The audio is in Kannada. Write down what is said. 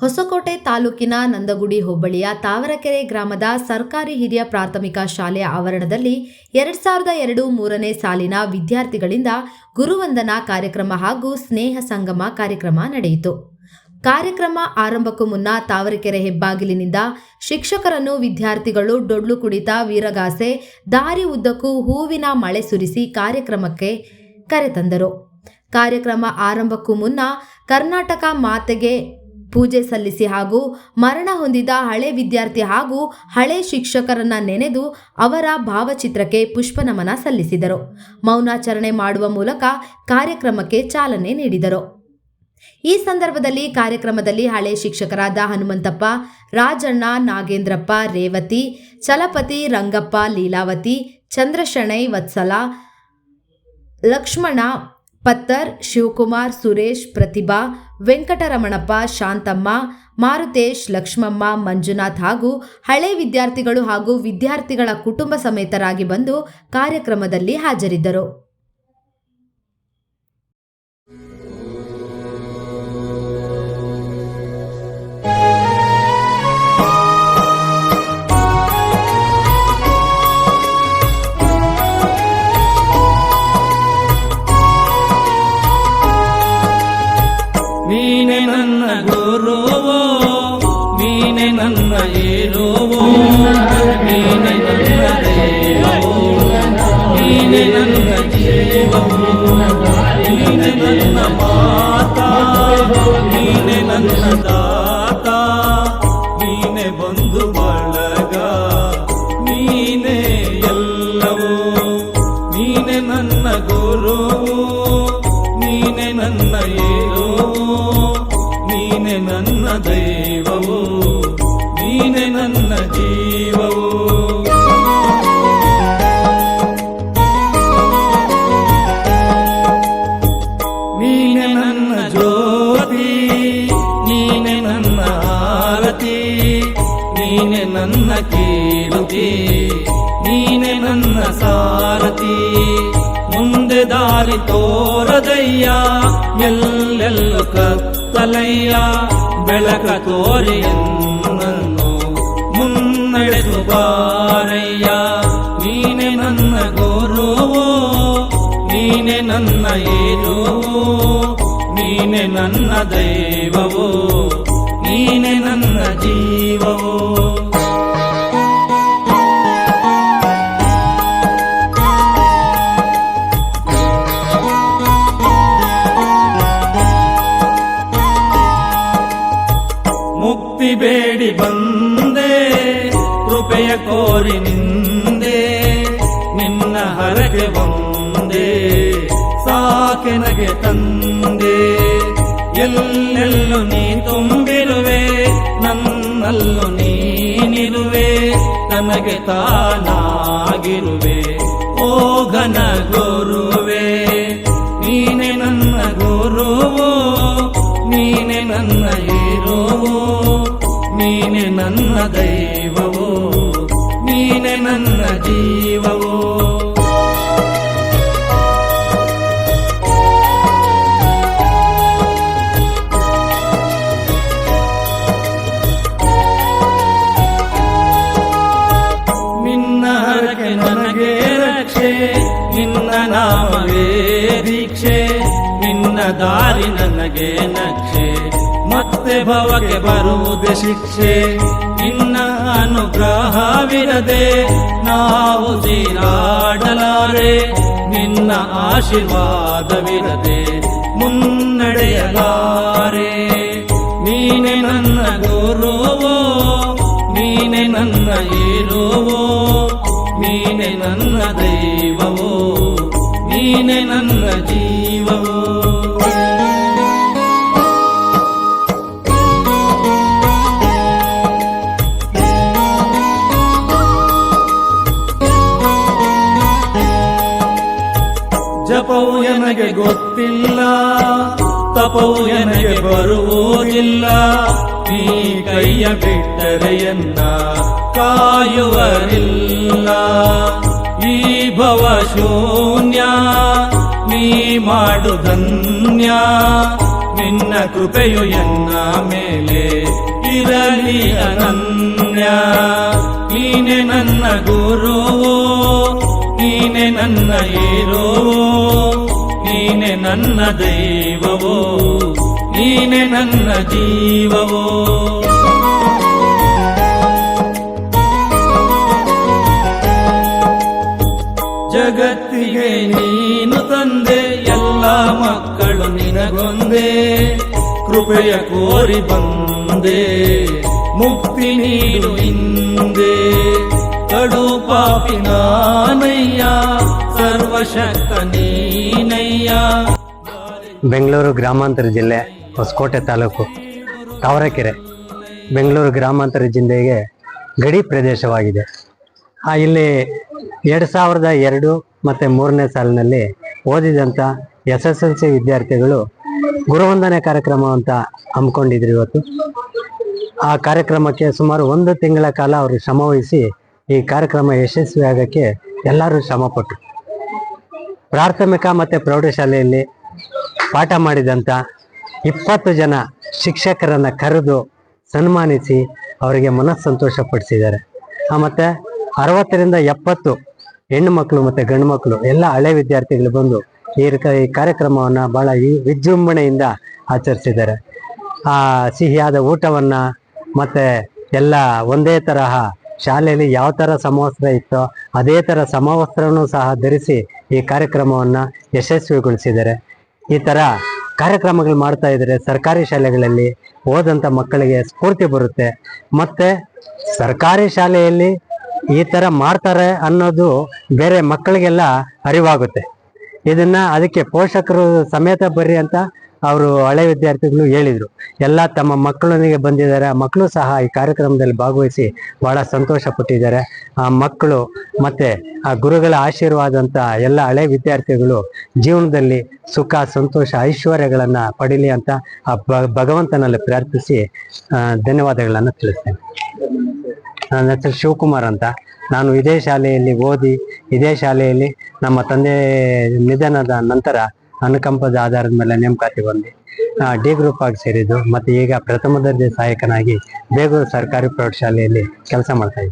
ಹೊಸಕೋಟೆ ತಾಲೂಕಿನ ನಂದಗುಡಿ ಹೋಬಳಿಯ ತಾವರಕೆರೆ ಗ್ರಾಮದ ಸರ್ಕಾರಿ ಹಿರಿಯ ಪ್ರಾಥಮಿಕ ಶಾಲೆಯ ಆವರಣದಲ್ಲಿ ಎರಡ್ ಸಾವಿರದ ಎರಡು ಮೂರನೇ ಸಾಲಿನ ವಿದ್ಯಾರ್ಥಿಗಳಿಂದ ಗುರುವಂದನಾ ಕಾರ್ಯಕ್ರಮ ಹಾಗೂ ಸ್ನೇಹ ಸಂಗಮ ಕಾರ್ಯಕ್ರಮ ನಡೆಯಿತು. ಕಾರ್ಯಕ್ರಮ ಆರಂಭಕ್ಕೂ ಮುನ್ನ ತಾವರಕೆರೆ ಹೆಬ್ಬಾಗಿಲಿನಿಂದ ಶಿಕ್ಷಕರನ್ನು ವಿದ್ಯಾರ್ಥಿಗಳು ಡೊಳ್ಳು ಕುಡಿತ ವೀರಗಾಸೆ, ದಾರಿ ಉದ್ದಕ್ಕೂ ಹೂವಿನ ಮಳೆ ಸುರಿಸಿ ಕಾರ್ಯಕ್ರಮಕ್ಕೆ ಕರೆತಂದರು. ಕಾರ್ಯಕ್ರಮ ಆರಂಭಕ್ಕೂ ಮುನ್ನ ಕರ್ನಾಟಕ ಮಾತೆಗೆ ಪೂಜೆ ಸಲ್ಲಿಸಿ ಹಾಗೂ ಮರಣ ಹೊಂದಿದ ಹಳೆ ವಿದ್ಯಾರ್ಥಿ ಹಾಗೂ ಹಳೆ ಶಿಕ್ಷಕರನ್ನ ನೆನೆದು ಅವರ ಭಾವಚಿತ್ರಕ್ಕೆ ಪುಷ್ಪನಮನ ಸಲ್ಲಿಸಿದರು. ಮೌನಾಚರಣೆ ಮಾಡುವ ಮೂಲಕ ಕಾರ್ಯಕ್ರಮಕ್ಕೆ ಚಾಲನೆ ನೀಡಿದರು. ಈ ಸಂದರ್ಭದಲ್ಲಿ ಕಾರ್ಯಕ್ರಮದಲ್ಲಿ ಹಳೆ ಶಿಕ್ಷಕರಾದ ಹನುಮಂತಪ್ಪ, ರಾಜಣ್ಣ, ನಾಗೇಂದ್ರಪ್ಪ, ರೇವತಿ, ಚಲಪತಿ, ರಂಗಪ್ಪ, ಲೀಲಾವತಿ, ಚಂದ್ರಶಣೈ, ವತ್ಸಲ, ಲಕ್ಷ್ಮಣ ಪತ್ತರ್, ಶಿವಕುಮಾರ್, ಸುರೇಶ್, ಪ್ರತಿಭಾ, ವೆಂಕಟರಮಣಪ್ಪ, ಶಾಂತಮ್ಮ, ಮಾರುತೇಶ್, ಲಕ್ಷ್ಮಮ್ಮ, ಮಂಜುನಾಥ್ ಹಾಗೂ ಹಳೆ ವಿದ್ಯಾರ್ಥಿಗಳು ಹಾಗೂ ವಿದ್ಯಾರ್ಥಿಗಳ ಕುಟುಂಬ ಸಮೇತರಾಗಿ ಬಂದು ಕಾರ್ಯಕ್ರಮದಲ್ಲಿ ಹಾಜರಿದ್ದರು. ನೀನೆ ನನ್ನ ಜೀವವೋ ನೀನೆ ನನ್ನ ಮಾತಾ ನೀನೆ ನನ್ನ ದಾತ ನೀನೆ ಬಂಧು ಬಳಗ ನೀನೆ ಎಲ್ಲವೂ ನೀನೆ ನನ್ನ ಗುರುವು ಸಾರಥಿ, ಮುಂದೆ ದಾರಿ ತೋರದಯ್ಯ, ಎಲ್ಲೆಲ್ಲ ಕತ್ತಲಯ್ಯ, ಬೆಳಕ ತೋರಿಯನ್ನು ಮುನ್ನಡೆದು ಬಾರಯ್ಯ. ನೀನೆ ನನ್ನ ಗುರುವೋ, ನೀನೆ ನನ್ನ ಏನೋ ನೀನೆ ನನ್ನ ದೈವವೋ ಕೋರಿ ನಿಂದೆ, ನಿನ್ನ ಹರಗೆ ಬಂದೆ ಸಾಕೆನಗೆ ತಂದೆ. ಎಲ್ಲೆಲ್ಲೂ ನೀ ತುಂಬಿರುವೆ, ನನ್ನಲ್ಲೂ ನೀನಿರುವೆ ನಮಗೆ ತಾನಾಗಿರುವೆ. ಓ ಘನ ಗುರುವೆ, ನೀನೆ ನನ್ನ ಗುರುವು, ನೀನೆ ನನ್ನ ಹೀರೋ ನೀನೆ ನನ್ನ ದೈವವೋ ನೀನೆ ನನ್ನ ಜೀವವೋ? ನಿನ್ನ ಹರಕೆ ನನಗೆ ರಕ್ಷೆ ನಿನ್ನ ನಾಮವೇ ದೀಕ್ಷೆ ನಿನ್ನ ದಾರಿ ನನಗೆ ನಕ್ಷೆ. ಮತ್ತೆ ಭವಕ್ಕೆ ಬರುವುದೇ ಶಿಕ್ಷೆ. ನಿನ್ನ ಅನುಗ್ರಹವಿರದೆ ನಾವು ತೀರಾಡಲಾರೆ ನಿನ್ನ ಆಶೀರ್ವಾದವಿರದೆ ಮುನ್ನಡೆಯಲಾರೆ. ನೀನೆ ನನ್ನ ಗುರುವೋ, ನೀನೆ ನನ್ನ ಏರುವೋ ನೀನೆ ನನ್ನ ದೈವವೋ, ನೀನೆ ನನ್ನ ಜಪವು ನನಗೆ ಗೊತ್ತಿಲ್ಲ, ತಪವು ನನಗೆ ಬರುವುದಿಲ್ಲ. ನೀ ಕೈಯ ಬಿಟ್ಟರೆಯನ್ನ ಕಾಯುವರಿಲ್ಲ. ಈ ಭವ ಶೂನ್ಯ, ನೀ ಮಾಡು ಧನ್ಯ. ನಿನ್ನ ಕೃಪೆಯು ಎನ್ನ ಮೇಲೆ ಇರಲಿ ಅನನ್ಯ. ನೀನೆ ನನ್ನ ಗುರುವು ನೀನೆ ನನ್ನ ಏರೋ ನೀನೆ ನನ್ನ ದೈವವೋ, ನೀನೆ ನನ್ನ ಜೀವವೋ. ಜಗತ್ತಿಗೆ ನೀನು ತಂದೆ, ಎಲ್ಲ ಮಕ್ಕಳು ನಿನಗೊಂದೇ, ಕೃಪೆಯ ಕೋರಿ ಬಂದೆ, ಮುಕ್ತಿ ನೀನು ಹಿಂದೆ ಕಡು ಪಾಪಿ ನಾನಯ್ಯ ಸರ್ವಶಕ್ತನೀನಯ್ಯ ಬೆಂಗಳೂರು ಗ್ರಾಮಾಂತರ ಜಿಲ್ಲೆ ಹೊಸಕೋಟೆ ತಾಲೂಕು ತಾವರೆಕೆರೆ. ಬೆಂಗಳೂರು ಗ್ರಾಮಾಂತರ ಜಿಲ್ಲೆಗೆ ಗಡಿ ಪ್ರದೇಶವಾಗಿದೆ. ಆ, ಇಲ್ಲಿ ಎರಡು ಸಾವಿರದ ಎರಡು ಮತ್ತು ಮೂರನೇ ಸಾಲಿನಲ್ಲಿ ಓದಿದಂಥ ಎಸ್ ಎಸ್ ಎಲ್ ಸಿ ವಿದ್ಯಾರ್ಥಿಗಳು ಗುರುವಂದನೆ ಕಾರ್ಯಕ್ರಮ ಅಂತ ಹಮ್ಮಿಕೊಂಡಿದ್ರು ಇವತ್ತು. ಆ ಕಾರ್ಯಕ್ರಮಕ್ಕೆ ಸುಮಾರು ಒಂದು ತಿಂಗಳ ಕಾಲ ಅವರು ಶ್ರಮವಹಿಸಿ ಈ ಕಾರ್ಯಕ್ರಮ ಯಶಸ್ವಿ ಆಗೋಕ್ಕೆ ಎಲ್ಲರೂ ಶ್ರಮಪಟ್ಟರು ಪ್ರಾಥಮಿಕ ಮತ್ತು ಪ್ರೌಢಶಾಲೆಯಲ್ಲಿ ಪಾಠ ಮಾಡಿದಂಥ ಇಪ್ಪತ್ತು ಜನ ಶಿಕ್ಷಕರನ್ನು ಕರೆದು ಸನ್ಮಾನಿಸಿ ಅವರಿಗೆ ಮನಸ್ಸಂತೋಷ ಪಡಿಸಿದ್ದಾರೆ. ಮತ್ತು ಅರವತ್ತರಿಂದ ಎಪ್ಪತ್ತು ಹೆಣ್ಣು ಮಕ್ಕಳು ಮತ್ತು ಗಂಡು ಮಕ್ಕಳು ಎಲ್ಲ ಹಳೆ ವಿದ್ಯಾರ್ಥಿಗಳು ಬಂದು ಈ ಈ ಕಾರ್ಯಕ್ರಮವನ್ನು ಭಾಳ ವಿಜೃಂಭಣೆಯಿಂದ ಆಚರಿಸಿದ್ದಾರೆ. ಆ ಸಿಹಿಯಾದ ಊಟವನ್ನು ಮತ್ತು ಎಲ್ಲ ಒಂದೇ ತರಹ ಶಾಲೆಯಲ್ಲಿ ಯಾವ ಥರ ಸಮವಸ್ತ್ರ ಇತ್ತೋ ಅದೇ ಥರ ಸಮವಸ್ತ್ರನೂ ಸಹ ಧರಿಸಿ ಈ ಕಾರ್ಯಕ್ರಮವನ್ನ ಯಶಸ್ವಿಗೊಳಿಸಿದ್ದಾರೆ. ಈ ಥರ ಕಾರ್ಯಕ್ರಮಗಳು ಮಾಡ್ತಾ ಇದ್ರೆ ಸರ್ಕಾರಿ ಶಾಲೆಗಳಲ್ಲಿ ಓದಂಥ ಮಕ್ಕಳಿಗೆ ಸ್ಫೂರ್ತಿ ಬರುತ್ತೆ. ಮತ್ತೆ ಸರ್ಕಾರಿ ಶಾಲೆಯಲ್ಲಿ ಈ ಥರ ಮಾಡ್ತಾರೆ ಅನ್ನೋದು ಬೇರೆ ಮಕ್ಕಳಿಗೆಲ್ಲ ಅರಿವಾಗುತ್ತೆ. ಇದನ್ನ ಅದಕ್ಕೆ ಪೋಷಕರು ಸಮೇತ ಬರ್ರಿ ಅಂತ ಅವರು ಹಳೆ ವಿದ್ಯಾರ್ಥಿಗಳು ಹೇಳಿದರು. ಎಲ್ಲ ತಮ್ಮ ಮಕ್ಕಳೊಂದಿಗೆ ಬಂದಿದ್ದಾರೆ. ಮಕ್ಕಳು ಸಹ ಈ ಕಾರ್ಯಕ್ರಮದಲ್ಲಿ ಭಾಗವಹಿಸಿ ಬಹಳ ಸಂತೋಷ ಪಟ್ಟಿದ್ದಾರೆ. ಆ ಮಕ್ಕಳು ಮತ್ತೆ ಆ ಗುರುಗಳ ಆಶೀರ್ವಾದ ಎಲ್ಲ ಹಳೆ ವಿದ್ಯಾರ್ಥಿಗಳು ಜೀವನದಲ್ಲಿ ಸುಖ, ಸಂತೋಷ, ಐಶ್ವರ್ಯಗಳನ್ನು ಪಡೀಲಿ ಅಂತ ಆ ಭಗವಂತನಲ್ಲಿ ಪ್ರಾರ್ಥಿಸಿ ಧನ್ಯವಾದಗಳನ್ನ ತಿಳಿಸ್ತೇನೆ. ನನ್ನ ಹೆಸರು ಶಿವಕುಮಾರ್ ಅಂತ. ನಾನು ಇದೇ ಶಾಲೆಯಲ್ಲಿ ಓದಿ, ಇದೇ ಶಾಲೆಯಲ್ಲಿ ನಮ್ಮ ತಂದೆ ನಿಧನದ ನಂತರ ಅನುಕಂಪದ ಆಧಾರದ ಮೇಲೆ ನೇಮಕಾತಿ ಬಂದು ಡಿ ಗ್ರೂಪ್ ಆಗಿ ಸೇರಿದ್ದು, ಮತ್ತೆ ಈಗ ಪ್ರಥಮ ದರ್ಜೆ ಸಹಾಯಕನಾಗಿ ಬೇಗೂರು ಸರ್ಕಾರಿ ಪ್ರೌಢಶಾಲೆಯಲ್ಲಿ ಕೆಲಸ ಮಾಡ್ತಾ